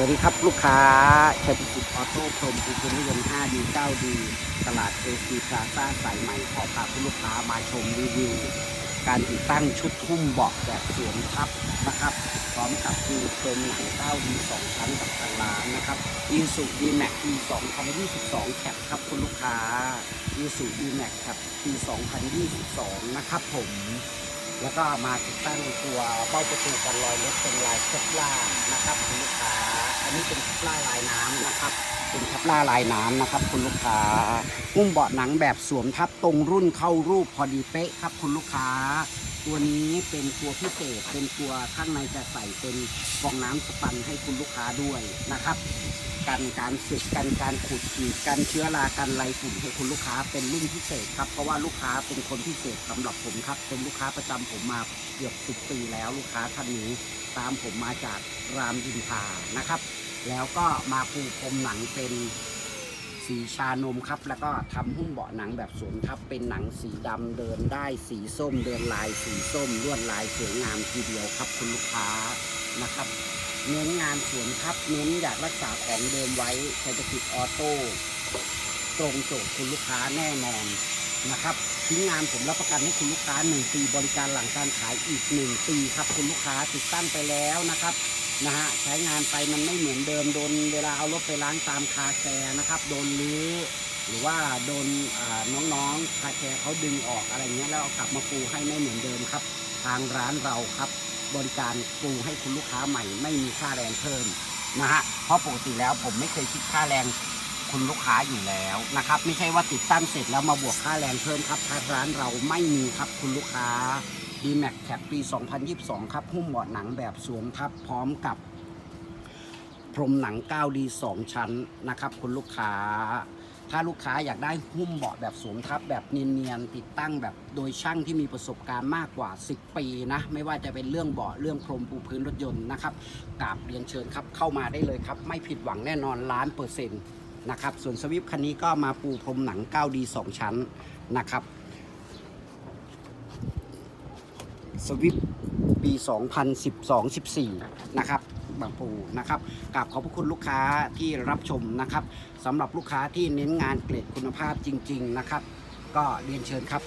วัสดีครับลูกค้าชัยพิจิตรออโต้พรมปูนนิยม 5D 9D ตลาดเอซีพลาซ่าสายใหม่ขอพาคุณลูกค้ามาชมรีวิว การติดตั้งชุดทุ่มเบาะแบบสวมทับนะครับ พร้อมกับดูเติมหนัง 9D 2ชั้นกับทางร้านนะครับอีสุดีแม็กปี2022 แคปครับคุณลูกค้าอีสุดีแม็กครับปี2022 นะครับผม แล้วก็มาติดตั้งตัวเบ้าประตูกันรอยรถเป็นลายเคปล่านะครับคุณลูกค้า อันนี้เป็นทับล่าลายน้ำนะครับ เป็นทับล่าลายน้ำนะครับ คุณลูกค้าหุ้มเบาะหนังแบบสวมทับตรงรุ่นเข้ารูปพอดีเป๊ะครับคุณลูกค้า ตัวนี้เป็นตัวพิเศษ เป็นตัวข้างในจะใส่เป็นฟองน้ำสปันให้คุณลูกค้าด้วยนะครับกันการสึกกันการขูดขีดกันเชื้อรากันไรฝุ่นให้คุณลูกค้าเป็นรุ่นพิเศษครับเพราะว่าลูกค้าเป็นคนพิเศษสำหรับผมครับ เป็นลูกค้าประจำผมมาเกือบสิบปีแล้วลูกค้าท่านนี้ตามผมมาจากรามอินทานะครับ แล้วก็มาปูพรมหนังเป็น สีชานมครับ แล้วก็ทำหุ้มเบาะหนังแบบสวมทับเป็นหนังสีดำเดินได้สีส้ม เดินลายสีส้มลวดลายสวยงามทีเดียวครับคุณลูกค้านะครับเน้นงานสวนครับเน้นอยากรักษาของเดิมไว้เศรษฐกิจออโต้ตรงโจทย์คุณลูกค้าแน่นอน นะครับทิ้งงานผมรับประกันให้คุณลูกค้า 1 ปีบริการหลังการขายอีก 1 ปีครับคุณลูกค้าติดตั้งไปแล้วนะครับนะฮะใช้งานไปมันไม่เหมือนเดิมโดนเวลาเอารถไปล้างตามคาแคร์นะครับ โดนลื้อหรือว่าโดนอ่าน้องๆคาแคร์เขาดึงออกอะไรเงี้ยแล้วเอากลับมาปูให้ไม่เหมือนเดิมครับ ทางร้านเราครับ บริการปูให้คุณลูกค้าใหม่ ไม่มีค่าแรงเพิ่มนะฮะเพราะปกติแล้วผมไม่เคยคิดค่าแรง คุณลูกค้าอยู่แล้วนะครับ ไม่ใช่ว่าติดตั้งเสร็จแล้วมาบวกค่าแรงเพิ่มครับทางร้านเราไม่มีครับคุณลูกค้า d m a x Cap ปี 2022 ครับหุ้มเบาะหนังแบบสวมทับพร้อมกับพรมหนัง 9D 2 ชั้นนะครับ คุณลูกค้า ถ้าลูกค้าอยากได้หุ้มเบาะแบบสวมทับแบบเนียนๆติดตั้งแบบโดยช่างที่มีประสบการณ์มากกว่า 10 ปีนะ ไม่ว่าจะเป็นเรื่องเบาะเรื่องพรมปูพื้นรถยนต์นะครับกราบเรียนเชิญครับเข้ามาได้เลยครับ ไม่ผิดหวังแน่นอนล้านเปอร์เซ็นต์ นะครับ ส่วนสวิฟคันนี้ก็มาปูพรมหนัง 9D 2 ชั้นนะครับ สวิฟปี 2012-14 นะครับบางปูนะครับกราบขอบพระคุณลูกค้าที่รับชมนะครับสำหรับลูกค้าที่เน้นงานเกรดคุณภาพจริง ๆ นะครับ ก็เรียนเชิญครับ